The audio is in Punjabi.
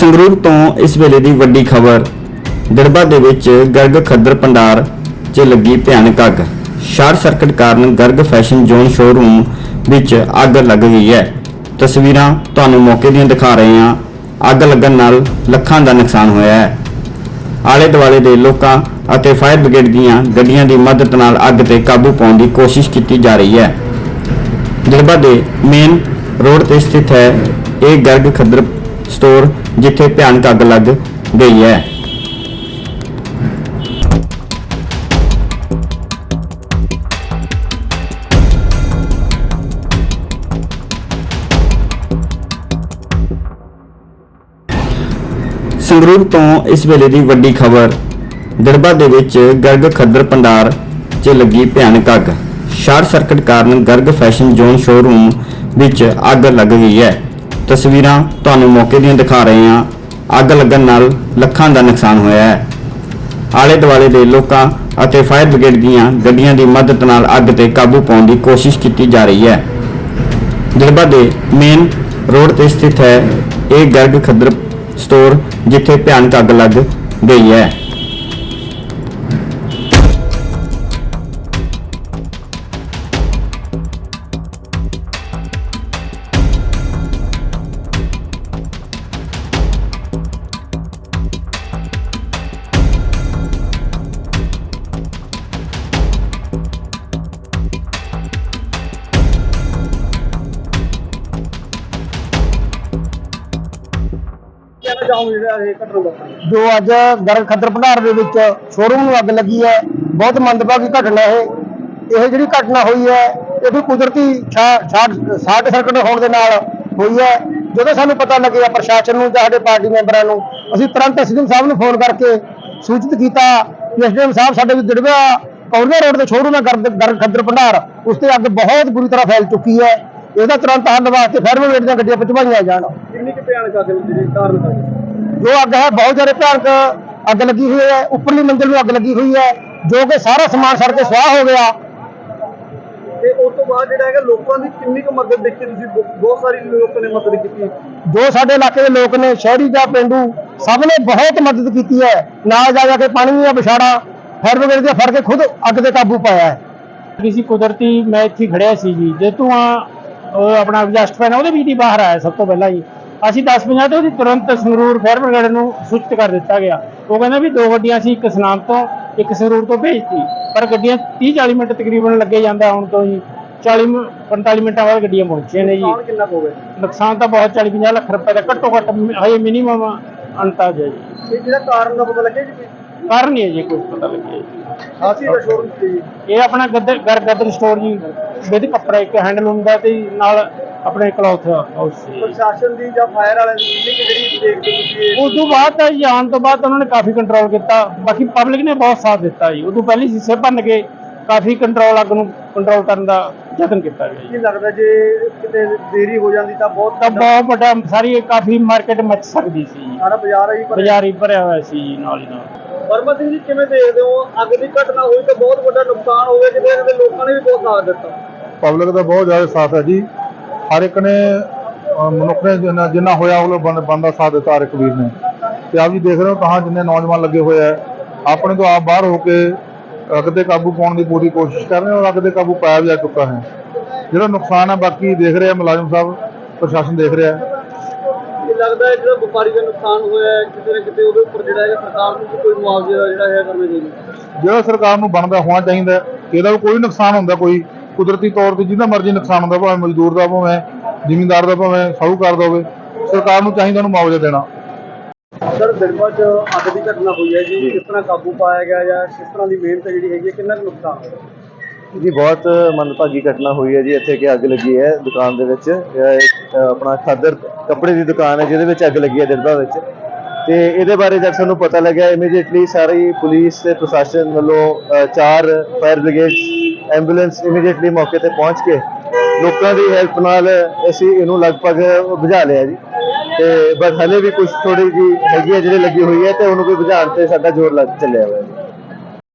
ਸੰਗਰੂਰ ਤੋਂ ਇਸ ਵੇਲੇ ਦੀ ਵੱਡੀ ਖਬਰ ਦੜਬਾ ਦੇ ਵਿੱਚ ਗਰਗ ਖੱਦਰ ਭੰਡਾਰ 'ਚ ਲੱਗੀ ਭਿਆਨਕ ਅੱਗ। ਸ਼ਾਰਟ ਸਰਕਟ ਕਾਰਨ ਗਰਗ ਫੈਸ਼ਨ ਜ਼ੋਨ ਸ਼ੋਰੂਮ ਵਿੱਚ ਅੱਗ ਲੱਗ ਗਈ ਹੈ। ਤਸਵੀਰਾਂ ਤੁਹਾਨੂੰ ਮੌਕੇ ਦੀਆਂ ਦਿਖਾ ਰਹੇ ਹਾਂ। ਅੱਗ ਲੱਗਣ ਨਾਲ ਲੱਖਾਂ ਦਾ ਨੁਕਸਾਨ ਹੋਇਆ ਹੈ। ਆਲੇ ਦੁਆਲੇ ਦੇ ਲੋਕਾਂ ਅਤੇ ਫਾਇਰ ਬ੍ਰਿਗੇਡ ਦੀਆਂ ਗੱਡੀਆਂ ਦੀ ਮਦਦ ਨਾਲ ਅੱਗ ਤੇ ਕਾਬੂ ਪਾਉਣ ਦੀ ਕੋਸ਼ਿਸ਼ ਕੀਤੀ ਜਾ ਰਹੀ ਹੈ। ਦਿਲਬਾ ਦੇ ਮੇਨ ਰੋਡ ਤੇ ਸਥਿਤ ਹੈ। ਇਹ ਗਰਗ ਖੱਦਰ ਸਟੋਰ ਜਿੱਥੇ ਭਿਆਨਕ ਅੱਗ ਲੱਗ ਗਈ ਹੈ। ਸੰਗਰੂਰ ਤੋਂ ਇਸ ਵੇਲੇ ਦੀ ਵੱਡੀ ਖਬਰ ਦੜਬਾ ਦੇ ਵਿੱਚ ਗਰਗ ਖੱਦਰ ਭੰਡਾਰ 'ਚ ਲੱਗੀ ਭਿਆਨਕ ਅੱਗ। ਸ਼ਾਰਟ ਸਰਕਟ ਕਾਰਨ ਗਰਗ ਫੈਸ਼ਨ ਜ਼ੋਨ ਸ਼ੋਰੂਮ ਵਿੱਚ ਅੱਗ ਲੱਗ ਗਈ ਹੈ। ਤਸਵੀਰਾਂ ਤੁਹਾਨੂੰ ਮੌਕੇ ਦੀਆਂ ਦਿਖਾ ਰਹੇ ਹਾਂ। ਅੱਗ ਲੱਗਣ ਨਾਲ ਲੱਖਾਂ ਦਾ ਨੁਕਸਾਨ ਹੋਇਆ ਹੈ। ਆਲੇ ਦੁਆਲੇ ਦੇ ਲੋਕਾਂ ਅਤੇ ਫਾਇਰ ਬ੍ਰਿਗੇਡ ਦੀਆਂ ਗੱਡੀਆਂ ਦੀ ਮਦਦ ਨਾਲ ਅੱਗ ਤੇ ਕਾਬੂ ਪਾਉਣ ਦੀ ਕੋਸ਼ਿਸ਼ ਕੀਤੀ ਜਾ ਰਹੀ ਹੈ। ਦਿਲਬਾ ਦੇ ਮੇਨ ਰੋਡ ਤੇ ਸਥਿਤ ਹੈ ਇਹ ਗਰਗ ਖੱਦਰ ਸਟੋਰ, ਜਿੱਥੇ ਭਿਆਨਕ ਅੱਗ ਲੱਗ ਗਈ ਹੈ। ਕਹਿਣਾ ਜਿਹੜਾ ਇਹ ਘਟਨਾ ਵਾਪਰੀ ਜੋ ਅੱਜ ਗਰਗ ਖੱਦਰ ਭੰਡਾਰ ਦੇ ਵਿੱਚ ਸ਼ੋਰੂਮ ਨੂੰ ਅੱਗ ਲੱਗੀ ਹੈ, ਬਹੁਤ ਮੰਦਭਾਗੀ ਘਟਨਾ ਇਹ। ਇਹ ਜਿਹੜੀ ਘਟਨਾ ਹੋਈ ਹੈ, ਇਹ ਵੀ ਕੁਦਰਤੀ ਸ਼ਾਰਟ ਸਰਕਟ ਹੋਣ ਦੇ ਨਾਲ ਹੋਈ ਹੈ। ਜਦੋਂ ਸਾਨੂੰ ਪਤਾ ਲੱਗਿਆ ਪ੍ਰਸ਼ਾਸਨ ਨੂੰ ਜਾਂ ਸਾਡੇ ਪਾਰਟੀ ਮੈਂਬਰਾਂ ਨੂੰ, ਅਸੀਂ ਤੁਰੰਤ ਐਸਡੀਐਮ ਸਾਹਿਬ ਨੂੰ ਫੋਨ ਕਰਕੇ ਸੂਚਿਤ ਕੀਤਾ ਕਿ ਐਸਡੀਐਮ ਸਾਹਿਬ ਸਾਡੇ ਵੀ ਦਿੜਵਾ ਕੌਰਨਾ ਰੋਡ ਤੇ ਸ਼ੋਰੂਮ ਹੈ ਗਰਗ ਗਰਗ ਖੱਦਰ ਭੰਡਾਰ। ਉਸ ਤੇ ਅੱਗ ਬਹੁਤ ਬੁਰੀ ਤਰ੍ਹਾਂ ਫੈਲ ਚੁੱਕੀ ਹੈ। ਇਹਦਾ ਤੁਰੰਤ ਹੱਲ ਵਾਸਤੇ ਫਾਇਰ ਬ੍ਰਿਗੇਡ ਦੀਆਂ ਗੱਡੀਆਂ ਪਹੁੰਚਾਈਆਂ ਜਾਣ। ਕਿੰਨੀ ਕੁ ਭਿਆਨਕ ਅੱਗ ਲੱਗੀ ਜੀ ਕਾਰਨ ਕੀ ਜੋ ਅੱਗ ਹੈ ਬਹੁਤ ਜ਼ਿਆਦਾ ਭਿਆਨਕ ਅੱਗ ਲੱਗੀ ਹੋਈ ਹੈ। ਉੱਪਰਲੀ ਮੰਜ਼ਿਲ ਨੂੰ ਅੱਗ ਲੱਗੀ ਹੋਈ ਹੈ ਜੋ ਕਿ ਸਾਰਾ ਸਮਾਨ ਸੜ ਕੇ ਸਵਾਹ ਹੋ ਗਿਆ। ਤੇ ਉਸ ਤੋਂ ਬਾਅਦ ਜਿਹੜਾ ਹੈਗਾ ਲੋਕਾਂ ਦੀ ਕਿੰਨੀ ਕੁ ਮਦਦ ਦੇਖੀ ਤੁਸੀਂ? ਬਹੁ- ਬਹੁਤ ਸਾਰੀ ਲੋਕਾਂ ਨੇ ਮਦਦ ਕੀਤੀ। ਜੋ ਸਾਡੇ ਇਲਾਕੇ ਦੇ ਲੋਕ ਨੇ ਸ਼ਹਿਰੀ ਜਾਂ ਪਿੰਡੂ ਸਭ ਨੇ ਬਹੁਤ ਮਦਦ ਕੀਤੀ ਹੈ। ਨਾਲ ਜਾ ਜਾ ਕੇ ਪਾਣੀ ਦੀਆਂ ਵਿਛਾੜਾਂ ਫਾਇਰ ਬ੍ਰਿਗੇਡ ਦੀਆਂ ਫੜ ਕੇ ਖੁਦ ਅੱਗ ਤੇ ਕਾਬੂ ਪਾਇਆ ਹੈ। ਕਿਸੇ ਕੁਦਰਤੀ ਮੈਂ ਇੱਥੇ ਹੀ ਖੜਿਆ ਸੀ ਜੀ। ਜੇ ਤੂੰ ਉਹ ਆਪਣਾ ਐਡਜਸਟ ਪੈਨ ਉਹਦੇ ਵਿੱਚ ਹੀ ਬਾਹਰ ਆਇਆ ਸਭ ਤੋਂ ਪਹਿਲਾਂ ਜੀ। ਅਸੀਂ 10:50 ਤੇ ਉਹਦੀ ਤੁਰੰਤ ਸੰਗਰੂਰ ਫਾਇਰ ਬ੍ਰਿਗੇਡ ਨੂੰ ਸੂਚਿਤ ਕਰ ਦਿੱਤਾ ਗਿਆ। ਉਹ ਕਹਿੰਦਾ ਵੀ ਦੋ ਗੱਡੀਆਂ ਸੀ ਇੱਕ ਸਨਾਮ ਤੋਂ ਇੱਕ ਸੰਗਰੂਰ ਤੋਂ ਭੇਜਤੀ ਪਰ ਗੱਡੀਆਂ 30 40 ਮਿੰਟ ਤਕਰੀਬਨ ਲੱਗੇ ਜਾਂਦਾ ਹੁਣ ਤੋਂ ਜੀ 40 ਮਿੰ- 45 ਮਿੰਟਾਂ ਬਾਅਦ ਗੱਡੀਆਂ ਪਹੁੰਚੀਆਂ ਨੇ ਜੀ। ਕਿੰਨਾ ਹੋ ਗਿਆ? ਨੁਕਸਾਨ ਤਾਂ ਬਹੁਤ 40 50 ਲੱਖ ਰੁਪਏ ਦਾ ਘੱਟੋ ਘੱਟ ਹਜੇ ਮਿਨੀਮਮ ਅੰਤਾਜ ਹੈ ਜੀ। ਕਾਰਨ ਦਾ ਪਤਾ ਲੱਗਿਆ ਜੀ ਕੋਈ? ਕਾਰਨ ਨਹੀਂ ਹੈ ਜੀ ਕੁਝ ਪਤਾ ਲੱਗਿਆ ਜੀ। ਸਾਸੀ ਦਾ ਸ਼ੋਰੂਮ ਜੀ ਇਹ ਆਪਣਾ ਗੱਦਰ ਗਰ ਗੱਦਰ ਸਟੋਰ ਜੀ ਵਿਦ ਕੱਪੜਾ ਇੱਕ ਹੈਂਡਲੂਮ ਦਾ ਤੇ ਨਾਲ ਆਪਣੇ ਕਲੌਥ ਹਾਊਸ ਸੀ ਪ੍ਰਸ਼ਾਸਨ ਦੀ ਜਾਂ ਫਾਇਰ ਵਾਲਿਆਂ ਦੀ ਕਿੰਨੀ ਕੁ ਜਿਹੜੀ ਦੇਖਦੇ ਤੁਸੀਂ ਇਹ ਉਸ ਤੋਂ ਬਾਅਦ ਤਾਂ ਜੀ ਆਉਣ ਤੋਂ ਬਾਅਦ ਉਹਨਾਂ ਨੇ ਕਾਫੀ ਕੰਟਰੋਲ ਕੀਤਾ। ਬਾਕੀ ਪਬਲਿਕ ਨੇ ਬਹੁਤ ਸਾਥ ਦਿੱਤਾ ਜੀ। ਉਦੋਂ ਪਹਿਲੀ ਸ਼ੀਸ਼ੇ ਭੰਨ ਕੇ ਕਾਫੀ ਕੰਟਰੋਲ ਅੱਗ ਨੂੰ ਕੰਟਰੋਲ ਕਰਨ ਦਾ ਯਤਨ ਕੀਤਾ ਗਿਆ ਜੀ। ਕੀ ਲੱਗਦਾ ਜੇ ਕਿਤੇ ਦੇਰੀ ਹੋ ਜਾਂਦੀ ਤਾਂ ਬਹੁਤ ਤਾਂ ਬਹੁਤ ਵੱਡਾ ਸਾਰੀ ਕਾਫੀ ਮਾਰਕੀਟ ਮੱਚ ਸਕਦੀ ਸੀ ਜੀ। ਸਾਰਾ ਬਾਜ਼ਾਰ ਹੈ ਪਰ ਬਾਜ਼ਾਰ ਹੀ ਭਰਿਆ ਹੋਇਆ ਸੀ ਜੀ ਨਾਲ ਹੀ ਨਾਲ। ਵਰਮਾ ਸਿੰਘ ਜੀ ਕਿਵੇਂ ਦੇਖਦੇ ਹੋ? ਅੱਗ ਦੀ ਘਟਨਾ ਹੋਈ ਤਾਂ ਬਹੁਤ ਵੱਡਾ ਨੁਕਸਾਨ ਹੋ ਗਿਆ ਜਿਹਦੇ ਲੋਕਾਂ ਨੇ ਵੀ ਬਹੁਤ ਸਾਥ ਦਿੱਤਾ। ਪਬਲਿਕ ਦਾ ਬਹੁਤ ਜ਼ਿਆਦਾ ਸਾਥ ਹੈ ਜੀ। ਹਰ ਇੱਕ ਨੇ ਅਹ ਮਨੁੱਖ ਨੇ ਜਿੰਨਾ ਜਿੰਨਾ ਹੋਇਆ ਉਹ ਬੰਦ ਬੰਦਾ ਸਾਥ ਦਿੱਤਾ ਹਰ ਇੱਕ ਵੀਰ ਨੇ। ਤੇ ਆਪ ਜੀ ਦੇਖ ਰਹੇ ਹੋ ਕਹਾਂ ਜਿੰਨੇ ਨੌਜਵਾਨ ਲੱਗੇ ਹੋਏ ਆ। ਆਪਣੇ ਤੋਂ ਆਪ ਬਾਹਰ ਹੋ ਕੇ ਅੱਗ ਤੇ ਕਾਬੂ ਪਾਉਣ ਦੀ ਪੂਰੀ ਕੋਸ਼ਿਸ਼ ਕਰ ਰਹੇ ਹੋ ਔਰ ਅੱਗ ਤੇ ਕਾਬੂ ਪਾਇਆ ਵੀ ਜਾ ਚੁੱਕਾ ਹੈ। ਜਿਹੜਾ ਨੁਕਸਾਨ ਹੈ ਬਾਕੀ ਦੇਖ ਰਹੇ ਆ ਮੁਲਾਜ਼ਮ ਸਾਹਿਬ ਪ੍ਰਸ਼ਾਸਨ ਦੇਖ ਰਿਹਾ। ਹੈ ਇਹ ਲੱਗਦਾ ਹੈ ਜਿਹੜਾ ਵਪਾਰੀ ਦਾ ਨੁਕਸਾਨ ਹੋਇਆ ਹੈ ਕਿਤੇ ਨਾ ਕਿਤੇ ਉਹਦੇ ਉੱਪਰ ਜਿਹੜਾ ਹੈਗਾ ਸਰਕਾਰ ਨੂੰ ਵੀ ਕੋਈ ਮੁਆਵਜ਼ੇ ਦਾ ਜਿਹੜਾ ਹੈ ਕਰਨਾ ਚਾਹੀਦਾ। ਜਿਹੜਾ ਸਰਕਾਰ ਨੂੰ ਬਣਦਾ ਹੋਣਾ ਚਾਹੀਦਾ ਹੈ। ਇਹਦਾ ਵੀ ਕੋਈ ਨੁਕਸਾਨ ਹੁੰਦਾ ਕੋਈ। ਕੁਦਰਤੀ ਤੌਰ ਤੇ ਜਿਹਦਾ ਮਰਜ਼ੀ ਨੁਕਸਾਨ ਹੁੰਦਾ ਭਾਵੇਂ ਮਜ਼ਦੂਰ ਦਾ ਭਾਵੇਂ ਜ਼ਿਮੀਂਦਾਰ ਦਾ ਭਾਵੇਂ ਸਾਹੂਕਾਰ ਦਾ ਹੋਵੇ ਸਰਕਾਰ ਨੂੰ ਚਾਹੀਦਾ ਉਹਨੂੰ ਮੁਆਵਜ਼ਾ ਦੇਣਾ। ਸਰ ਦਿਲਬਾ ਚ ਅੱਗ ਦੀ ਘਟਨਾ ਹੋਈ ਹੈ ਜੀ। ਕਿਸ ਤਰ੍ਹਾਂ ਕਾਬੂ ਪਾਇਆ ਗਿਆ ਜਾਂ ਕਿਸ ਤਰ੍ਹਾਂ ਦੀ ਮਿਹਨਤ ਜਿਹੜੀ ਹੈਗੀ ਹੈ ਕਿੰਨਾ ਕੁ ਨੁਕਸਾਨ ਹੋਇਆ? ਜੀ ਬਹੁਤ ਮੰਦਭਾਗੀ ਘਟਨਾ ਹੋਈ ਹੈ ਜੀ ਇੱਥੇ ਕਿ ਅੱਗ ਲੱਗੀ ਹੈ ਦੁਕਾਨ ਦੇ ਵਿੱਚ। ਆਪਣਾ ਖਾਦਰ ਕੱਪੜੇ ਦੀ ਦੁਕਾਨ ਹੈ ਜਿਹਦੇ ਵਿੱਚ ਅੱਗ ਲੱਗੀ ਹੈ ਦਿਲਬਾ ਵਿੱਚ। ਤੇ ਇਹਦੇ ਬਾਰੇ ਜਦ ਸਾਨੂੰ ਪਤਾ ਲੱਗਿਆ ਇਮੀਡੀਏਟਲੀ ਸਾਰੀ ਪੁਲਿਸ ਤੇ ਪ੍ਰਸ਼ਾਸਨ ਵੱਲੋਂ ਚਾਰ ਫਾਇਰ ਬ੍ਰਿਗੇਡ ਐਂਬੂਲੈਂਸ ਇਮੀਡੀਏਟਲੀ ਮੌਕੇ ਤੇ ਪਹੁੰਚ ਕੇ ਲੋਕਾਂ ਦੀ ਹੈਲਪ ਨਾਲ ਅਸੀਂ ਇਹਨੂੰ ਲਗਭਗ ਬੁਝਾ ਲਿਆ ਜੀ। ਤੇ ਬਸ ਹਲੇ ਵੀ ਕੁਝ ਥੋੜੀ ਜੀ ਹੈਗੀ ਹੈ ਜਿਹੜੀ ਲੱਗੀ ਹੋਈ ਹੈ ਤੇ ਉਹਨੂੰ ਕੋਈ ਬੁਝਾਉਣ ਤੇ ਸਾਡਾ ਜ਼ੋਰ ਲੱਗ ਚੱਲਿਆ ਹੋਇਆ।